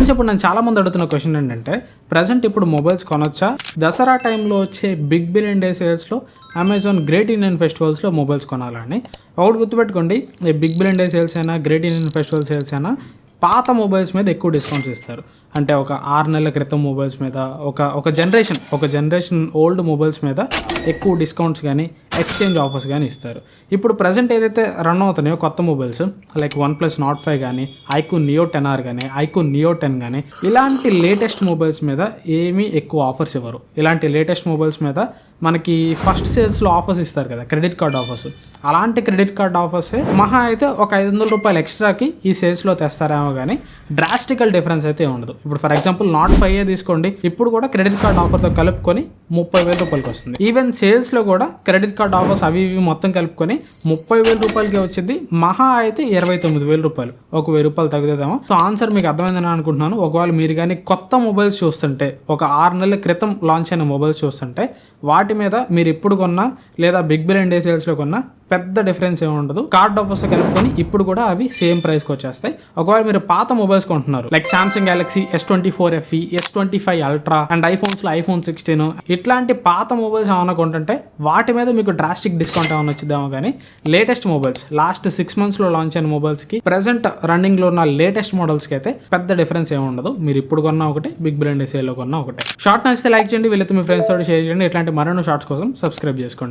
Friends ఇప్పుడు నేను చాలా మంది అడుగుతున్న క్వశ్చన్ ఏంటంటే ప్రజెంట్ ఇప్పుడు మొబైల్స్ కొనొచ్చా? దసరా టైంలో వచ్చే బిగ్ బిలియన్ డే సేల్స్లో అమెజాన్ గ్రేట్ ఇండియన్ ఫెస్టివల్స్లో మొబైల్స్ కొనాలని ఒకటి గుర్తుపెట్టుకోండి ఈ బిగ్ బిలియన్ డే సేల్స్ అయినా గ్రేట్ ఇండియన్ ఫెస్టివల్ సేల్స్ అయినా పాత మొబైల్స్ మీద ఎక్కువ డిస్కౌంట్స్ ఇస్తారు అంటే ఒక ఆరు నెలల క్రితం మొబైల్స్ మీద ఒక ఒక జనరేషన్ ఒక జనరేషన్ ఓల్డ్ మొబైల్స్ మీద ఎక్కువ డిస్కౌంట్స్ కానీ ఎక్స్చేంజ్ ఆఫర్స్ కానీ ఇస్తారు. ఇప్పుడు ప్రజెంట్ ఏదైతే రన్ అవుతున్నాయో కొత్త mobiles like one plus Nord five కానీ ఐక్యూ నియో టెన్ ఆర్ కానీ ఐక్యూ నియో టెన్ కానీ ఇలాంటి లేటెస్ట్ మొబైల్స్ మీద ఏమీ ఎక్కువ ఆఫర్స్ ఇవ్వరు. ఇలాంటి లేటెస్ట్ మొబైల్స్ మీద మనకి ఫస్ట్ సేల్స్లో ఆఫర్స్ ఇస్తారు కదా క్రెడిట్ కార్డ్ ఆఫర్స్ అలాంటి క్రెడిట్ కార్డ్ ఆఫర్స్ మహా అయితే ఒక ఐదు వందల రూపాయలు ఎక్స్ట్రాకి ఈ సేల్స్లో తెస్తారేమో కానీ డ్రాస్టికల్ డిఫరెన్స్ అయితే ఉండదు. ఇప్పుడు ఫర్ ఎగ్జాంపుల్ నాట్ ఫైవ్ తీసుకోండి ఇప్పుడు కూడా క్రెడిట్ కార్డ్ ఆఫర్తో కలుపుకొని ముప్పై వేల రూపాయలకి వస్తుంది. ఈవెన్ సేల్స్లో కూడా క్రెడిట్ కార్డ్ ఆఫర్స్ అవి ఇవి మొత్తం కలుపుకొని ముప్పై వేల రూపాయలకి వచ్చింది. మహా అయితే ఇరవై తొమ్మిది వేల రూపాయలు. ఒక వెయ్యి రూపాయలు తగ్గుతుందేమో సో ఆన్సర్ మీకు అర్థమైందని అనుకుంటున్నాను. ఒకవేళ మీరు కానీ కొత్త మొబైల్స్ చూస్తుంటే ఒక ఆరు నెలల క్రితం లాంచ్ అయిన మొబైల్స్ చూస్తుంటే వాటి మీద మీరు ఇప్పుడు కొన్నా లేదా బిగ్ బిలియన్ డే సేల్స్లో కొన్నా పెద్ద డిఫరెన్స్ ఏమి ఉండదు. కార్డ్ ఆఫర్స్ కలుపుకొని ఇప్పుడు కూడా అవి సేమ్ ప్రైస్కి వచ్చేస్తాయి. ఒకవేళ మీరు పాత మొబైల్స్ కొంటున్నారు like Samsung Galaxy S twenty four FE S twenty five ultra and ఐఫోన్స్లో iPhone sixteen ఇట్లాంటి పాత మొబైల్స్ ఏమైనా కొంటుంటే వాటి మీద మీకు డ్రాస్టిక్ డిస్కౌంట్ ఏమైనా వచ్చిద్దామో కానీ లేటెస్ట్ మొబైల్స్ లాస్ట్ సిక్స్ మంత్స్లో లాంచ్ అయిన మొబైల్స్కి ప్రెసెంట్ రన్నింగ్లో ఉన్న లేటెస్ట్ మోడల్స్కి అయితే పెద్ద డిఫరెన్స్ ఏమి ఉండదు. మీరు ఇప్పుడు కొన్నా ఒకటి బిగ్ బ్రాండ్ సేల్లో కొన్నా ఒకటి. షార్ట్ నచ్చితే లైక్ చేయండి వీళ్ళతో మీ ఫ్రెండ్స్ తోటి షేర్ చేయండి. ఇట్లాంటి మరెన్నో షార్ట్స్ కోసం సబ్స్క్రైబ్ చేసుకోండి.